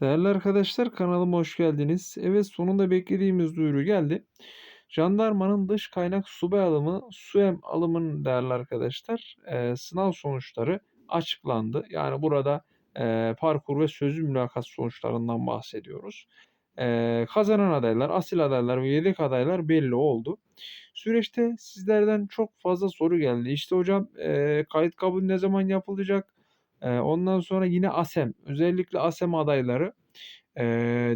Değerli arkadaşlar kanalıma hoş geldiniz. Evet sonunda beklediğimiz duyuru geldi. Jandarmanın dış kaynak subay alımı SUEM alımının değerli arkadaşlar e, sınav sonuçları açıklandı. Yani burada e, parkur ve sözlü mülakat sonuçlarından bahsediyoruz. E, kazanan adaylar, asil adaylar ve yedek adaylar belli oldu. Süreçte sizlerden çok fazla soru geldi. İşte hocam e, kayıt kabul ne zaman yapılacak? Ondan sonra yine ASEM, özellikle ASEM adayları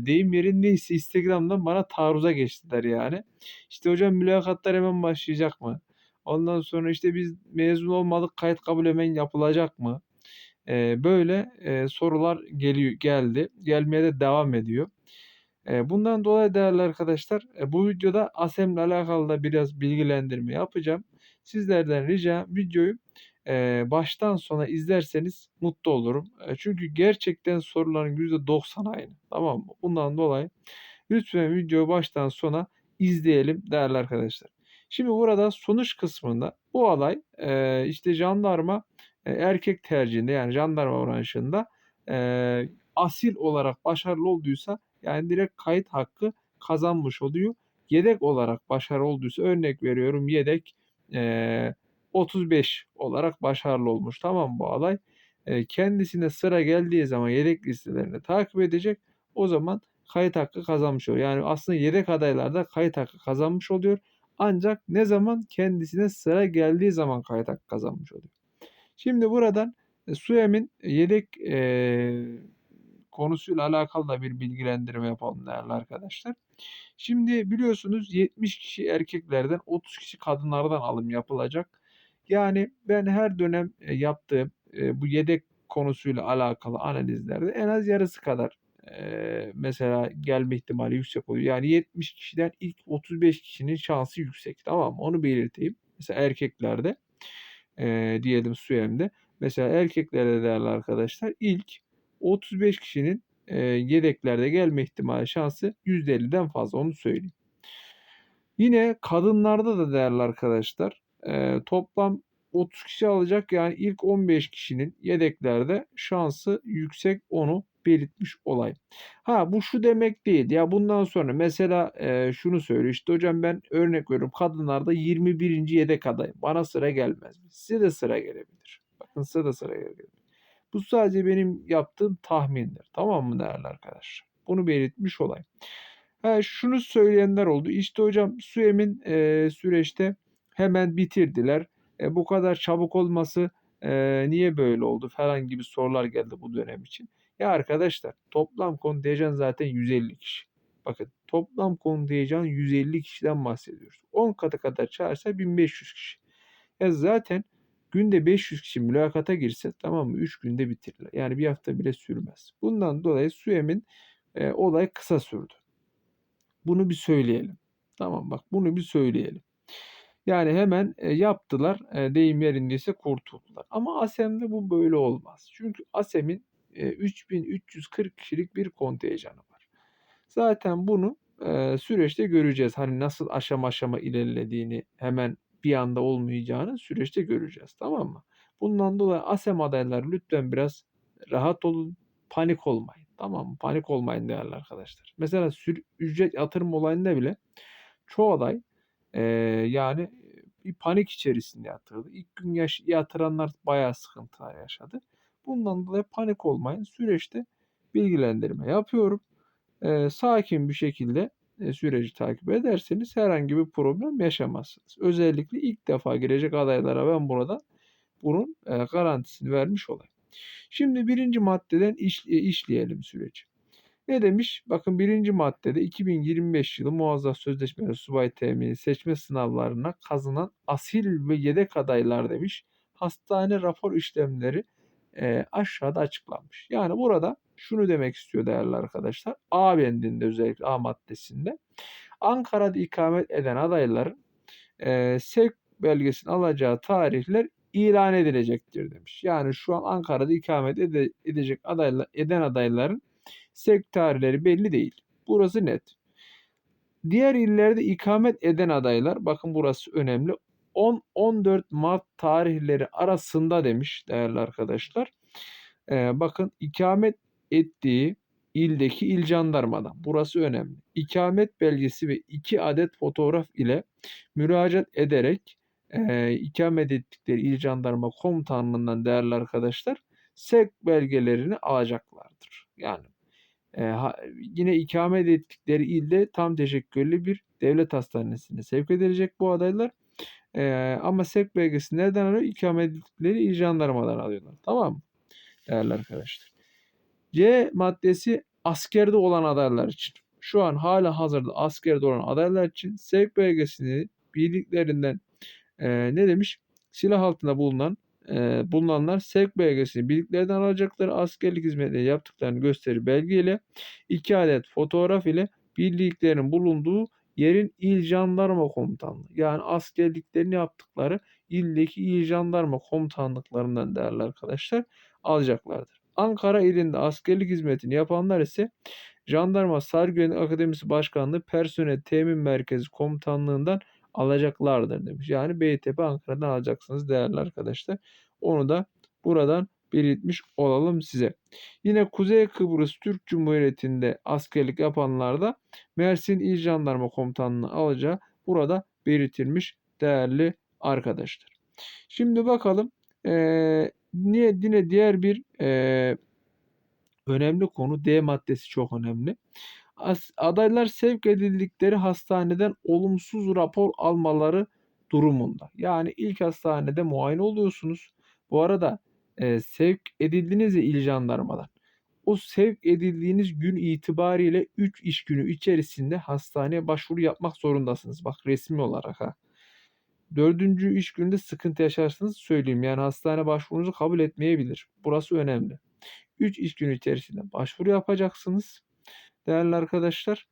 deyim yerindeyse Instagram'dan bana taarruza geçtiler yani. İşte hocam mülakatlar hemen başlayacak mı? Ondan sonra işte biz mezun olmadık kayıt kabul hemen yapılacak mı? Böyle sorular geliyor geldi. Gelmeye de devam ediyor. Bundan dolayı değerli arkadaşlar e, bu videoda ASEM'le alakalı da biraz bilgilendirme yapacağım. Sizlerden ricam videoyu eee, baştan sona izlerseniz mutlu olurum. Eee, çünkü gerçekten soruların %90 aynı. Tamam mı? Bundan dolayı lütfen videoyu baştan sona izleyelim değerli arkadaşlar. Şimdi burada sonuç kısmında bu olay eee, işte jandarma e, erkek tercihinde yani jandarma branşında eee, asil olarak başarılı olduysa yani direkt kayıt hakkı kazanmış oluyor. Yedek olarak başarılı olduysa örnek veriyorum yedek eee 35 olarak başarılı olmuş. Tamam bu alay. E, kendisine sıra geldiği zaman yedek listelerini takip edecek. O zaman kayıt hakkı kazanmış oluyor. Yani aslında yedek adaylarda kayıt hakkı kazanmış oluyor. Ancak ne zaman kendisine sıra geldiği zaman kayıt hakkı kazanmış oluyor. Şimdi buradan e, SUEM'in yedek e, konusuyla alakalı da bir bilgilendirme yapalım değerli arkadaşlar. Şimdi biliyorsunuz 70 kişi erkeklerden 30 kişi kadınlardan alım yapılacak. Yani ben her dönem e, yaptığım e, bu yedek konusuyla alakalı analizlerde en az yarısı kadar e, mesela gelme ihtimali yüksek oluyor. Yani 70 kişiden ilk 35 kişinin şansı yüksek. Tamam? Onu belirteyim. Mesela erkeklerde diyelim SUEM'de. Mesela erkeklerde değerli arkadaşlar ilk 35 kişinin yedeklerde gelme ihtimali şansı %50'den fazla onu söyleyeyim. Yine kadınlarda da değerli arkadaşlar e, toplam 30 kişi alacak yani ilk 15 kişinin yedeklerde şansı yüksek onu belirtmiş olayım. Ha bu şu demek değil. Ya bundan sonra mesela e, şunu söylüyor. İşte hocam ben örnek veriyorum. Kadınlarda 21. yedek adayım. Bana sıra gelmez? Size de sıra gelebilir. Bakın size de sıra gelebilir. Bu sadece benim yaptığım tahmindir. Tamam mı değerli arkadaşlar? Bunu belirtmiş olayım. Ha, şunu söyleyenler oldu. İşte hocam SÜEM'in e, süreçte hemen bitirdiler. E, bu kadar çabuk olması e, niye böyle oldu falan gibi sorular geldi bu dönem için. Ya arkadaşlar toplam kontenjan zaten 150 kişi. Bakın toplam kontenjan 150 kişiden bahsediyoruz. 10 katı kadar çağırsa 1500 kişi. Ya zaten günde 500 kişi mülakata girse tamam mı 3 günde bitirirler. Yani bir hafta bile sürmez. Bundan dolayı SÜEM'in e, olay kısa sürdü. Bunu bir söyleyelim. Tamam bak bunu bir söyleyelim. Yani hemen e, yaptılar. E, deyim yerindeyse kurtuldular. Ama ASEM'de bu böyle olmaz. Çünkü ASEM'in e, 3340 kişilik bir kontenjanı var. Zaten bunu e, süreçte göreceğiz. Hani nasıl aşama aşama ilerlediğini hemen bir anda olmayacağını süreçte göreceğiz. Tamam mı? Bundan dolayı ASEM adayları lütfen biraz rahat olun. Panik olmayın. Tamam mı? Panik olmayın değerli arkadaşlar. Mesela sür, ücret yatırım olayında bile çoğu aday e, yani bir panik içerisinde yatırdı. İlk gün yaş- yatıranlar bayağı sıkıntılar yaşadı. Bundan dolayı panik olmayın. Süreçte bilgilendirme yapıyorum. E, sakin bir şekilde e, süreci takip ederseniz herhangi bir problem yaşamazsınız. Özellikle ilk defa girecek adaylara ben burada bunun e, garantisini vermiş olayım. Şimdi birinci maddeden iş, e, işleyelim süreci. Ne demiş? Bakın birinci maddede 2025 yılı muazzaf sözleşmeli subay temini seçme sınavlarına kazanan asil ve yedek adaylar demiş. Hastane rapor işlemleri e, aşağıda açıklanmış. Yani burada şunu demek istiyor değerli arkadaşlar. A bendinde özellikle A maddesinde Ankara'da ikamet eden adayların e, sevk belgesini alacağı tarihler ilan edilecektir demiş. Yani şu an Ankara'da ikamet ede, edecek adaylar, eden adayların sevk belli değil. Burası net. Diğer illerde ikamet eden adaylar, bakın burası önemli. 10-14 Mart tarihleri arasında demiş değerli arkadaşlar. Ee, bakın ikamet ettiği ildeki il jandarmadan. Burası önemli. İkamet belgesi ve 2 adet fotoğraf ile müracaat ederek e, ikamet ettikleri il jandarma komutanlığından değerli arkadaşlar sevk belgelerini alacaklardır. Yani e, ha, yine ikamet ettikleri ilde tam teşekküllü bir devlet hastanesine sevk edilecek bu adaylar. E, ama sevk belgesi nereden alıyor? İkamet ettikleri il jandarmadan alıyorlar. Tamam mı? Değerli arkadaşlar. C maddesi askerde olan adaylar için. Şu an hala hazırda askerde olan adaylar için sevk belgesini birliklerinden e, ne demiş? Silah altında bulunan bulunanlar sevk belgesini birliklerden alacakları askerlik hizmetleri yaptıklarını gösterir belgeyle iki adet fotoğraf ile birliklerin bulunduğu yerin il jandarma komutanlığı yani askerliklerini yaptıkları ildeki il jandarma komutanlıklarından değerli arkadaşlar alacaklardır. Ankara ilinde askerlik hizmetini yapanlar ise Jandarma Sargıvenlik Akademisi Başkanlığı Personel Temin Merkezi Komutanlığından alacaklardır demiş. Yani Beytepe Ankara'dan alacaksınız değerli arkadaşlar. Onu da buradan belirtmiş olalım size. Yine Kuzey Kıbrıs Türk Cumhuriyeti'nde askerlik yapanlar da Mersin İl Jandarma Komutanlığı alacağı burada belirtilmiş değerli arkadaşlar. Şimdi bakalım ee, niye yine diğer bir ee, önemli konu D maddesi çok önemli. Adaylar sevk edildikleri hastaneden olumsuz rapor almaları durumunda. Yani ilk hastanede muayene oluyorsunuz. Bu arada e, sevk edildiniz ya il jandarmadan. O sevk edildiğiniz gün itibariyle 3 iş günü içerisinde hastaneye başvuru yapmak zorundasınız. Bak resmi olarak ha. Dördüncü iş günde sıkıntı yaşarsınız söyleyeyim. Yani hastane başvurunuzu kabul etmeyebilir. Burası önemli. 3 iş günü içerisinde başvuru yapacaksınız. Değerli arkadaşlar.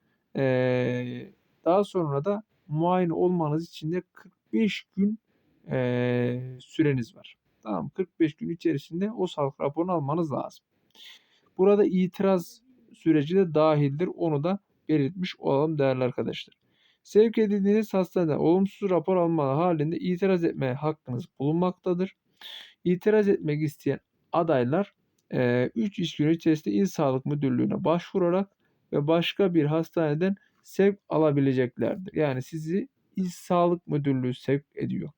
Daha sonra da muayene olmanız için de 45 gün süreniz var. Tamam 45 gün içerisinde o sağlık raporunu almanız lazım. Burada itiraz süreci de dahildir. Onu da belirtmiş olalım değerli arkadaşlar. Sevk edildiğiniz hastaneden olumsuz rapor alma halinde itiraz etme hakkınız bulunmaktadır. İtiraz etmek isteyen adaylar 3 iş günü içerisinde İl Sağlık Müdürlüğü'ne başvurarak ve başka bir hastaneden sevk alabileceklerdir. Yani sizi İl Sağlık Müdürlüğü sevk ediyor.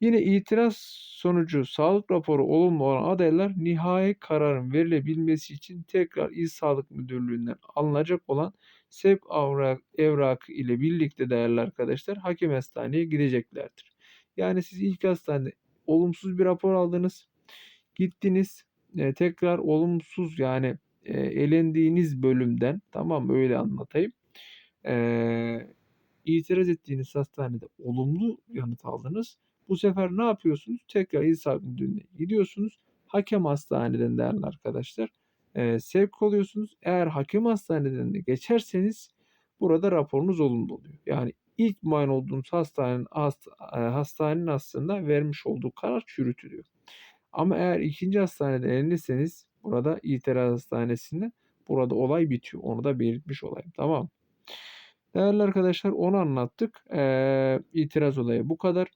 Yine itiraz sonucu sağlık raporu olumlu olan adaylar nihai kararın verilebilmesi için tekrar İl Sağlık Müdürlüğü'nden alınacak olan sevk evrak, evrakı ile birlikte değerli arkadaşlar hakem hastaneye gideceklerdir. Yani siz ilk hastanede olumsuz bir rapor aldınız. Gittiniz e, tekrar olumsuz yani e, elendiğiniz bölümden tamam öyle anlatayım. E, itiraz ettiğiniz hastanede olumlu yanıt aldınız. Bu sefer ne yapıyorsunuz? Tekrar İl Sağlık Müdürlüğü'ne gidiyorsunuz. Hakem hastaneden değerli arkadaşlar e, sevk oluyorsunuz. Eğer hakem hastaneden de geçerseniz burada raporunuz olumlu oluyor. Yani ilk muayene olduğunuz hastanenin, hast, hastanenin aslında vermiş olduğu karar çürütülüyor. Ama eğer ikinci hastanede elenirseniz burada itiraz hastanesinde burada olay bitiyor. Onu da belirtmiş olayım. Tamam. Değerli arkadaşlar onu anlattık. Ee, itiraz olayı bu kadar.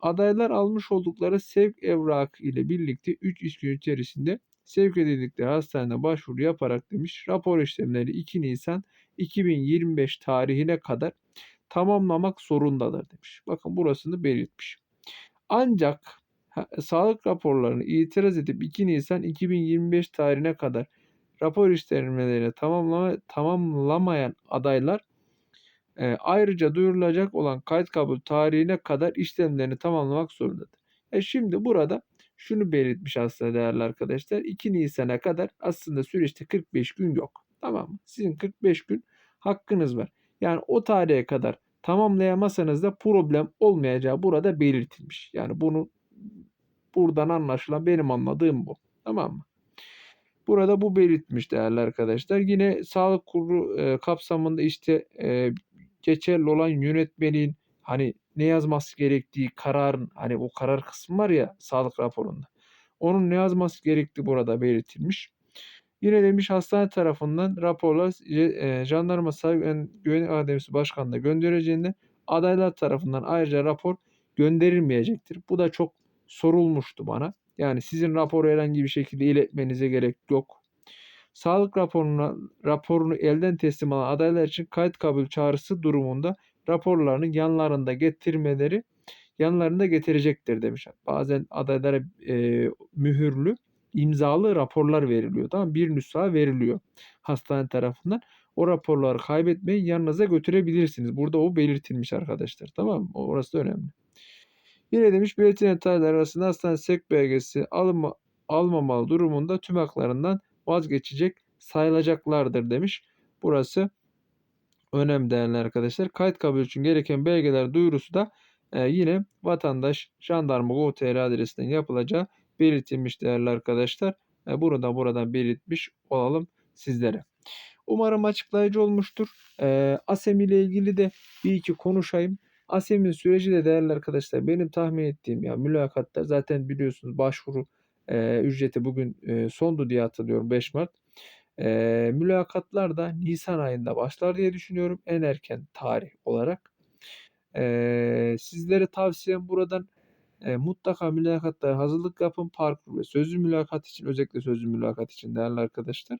Adaylar almış oldukları sevk evrak ile birlikte 3 iş gün içerisinde sevk edildikleri hastaneye başvuru yaparak demiş rapor işlemleri 2 Nisan 2025 tarihine kadar tamamlamak zorundadır demiş. Bakın burasını belirtmiş. Ancak sağlık raporlarını itiraz edip 2 Nisan 2025 tarihine kadar rapor işlemlerini tamamlama, tamamlamayan adaylar e, ayrıca duyurulacak olan kayıt kabul tarihine kadar işlemlerini tamamlamak zorundadır. E şimdi burada şunu belirtmiş aslında değerli arkadaşlar. 2 Nisan'a kadar aslında süreçte 45 gün yok. Tamam mı? Sizin 45 gün hakkınız var. Yani o tarihe kadar tamamlayamazsanız da problem olmayacağı burada belirtilmiş. Yani bunu buradan anlaşılan benim anladığım bu. Tamam mı? Burada bu belirtmiş değerli arkadaşlar. Yine sağlık kurulu e, kapsamında işte e, geçerli olan yönetmenin hani ne yazması gerektiği kararın hani o karar kısmı var ya sağlık raporunda. Onun ne yazması gerektiği burada belirtilmiş. Yine demiş hastane tarafından raporlar e, Jandarma Sağlık Güvenlik Akademisi Başkanı'na göndereceğinde adaylar tarafından ayrıca rapor gönderilmeyecektir. Bu da çok sorulmuştu bana. Yani sizin raporu herhangi bir şekilde iletmenize gerek yok. Sağlık raporuna, raporunu elden teslim alan adaylar için kayıt kabul çağrısı durumunda raporlarını yanlarında getirmeleri yanlarında getirecektir demiş. Bazen adaylara e, mühürlü imzalı raporlar veriliyor. Tamam? Bir nüsha veriliyor hastane tarafından. O raporları kaybetmeyin yanınıza götürebilirsiniz. Burada o belirtilmiş arkadaşlar. Tamam mı? Orası da önemli. Yine demiş belirtilen detaylar arasında hastane sevk belgesi alınma, almamalı durumunda tüm haklarından vazgeçecek sayılacaklardır demiş. Burası önemli değerli arkadaşlar. Kayıt kabul için gereken belgeler duyurusu da e, yine vatandaş jandarma gov.tr adresinden yapılacağı belirtilmiş değerli arkadaşlar. E, bunu da buradan belirtmiş olalım sizlere. Umarım açıklayıcı olmuştur. E, ASEM ile ilgili de bir iki konuşayım. ASEM'in süreci de değerli arkadaşlar benim tahmin ettiğim ya mülakatta zaten biliyorsunuz başvuru e, ücreti bugün e, sondu diye hatırlıyorum 5 Mart. E, mülakatlar da Nisan ayında başlar diye düşünüyorum en erken tarih olarak. E, sizlere tavsiyem buradan e, mutlaka mülakatlara hazırlık yapın. Parkur ve sözlü mülakat için özellikle sözlü mülakat için değerli arkadaşlar.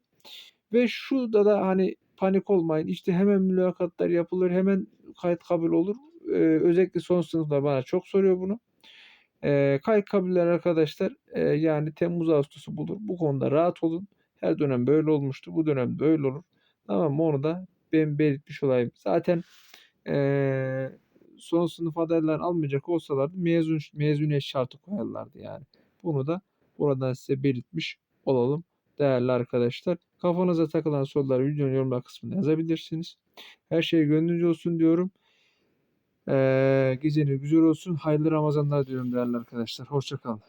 Ve şurada da hani panik olmayın. İşte hemen mülakatlar yapılır, hemen kayıt kabul olur. Ee, özellikle son sınıflar bana çok soruyor bunu. Kayıt kabuller arkadaşlar e, yani Temmuz Ağustos'u bulur. Bu konuda rahat olun. Her dönem böyle olmuştu. Bu dönem böyle olur. Tamam mı? Onu da ben belirtmiş olayım. Zaten e, son sınıf adaylar almayacak olsalardı mezun mezuniyet şartı koyarlardı yani. Bunu da buradan size belirtmiş olalım değerli arkadaşlar. Kafanıza takılan soruları videonun yorumlar kısmında yazabilirsiniz. Her şey gönlünüzce olsun diyorum. Ee, geceniz güzel olsun. Hayırlı Ramazanlar diyorum değerli arkadaşlar. Hoşçakalın.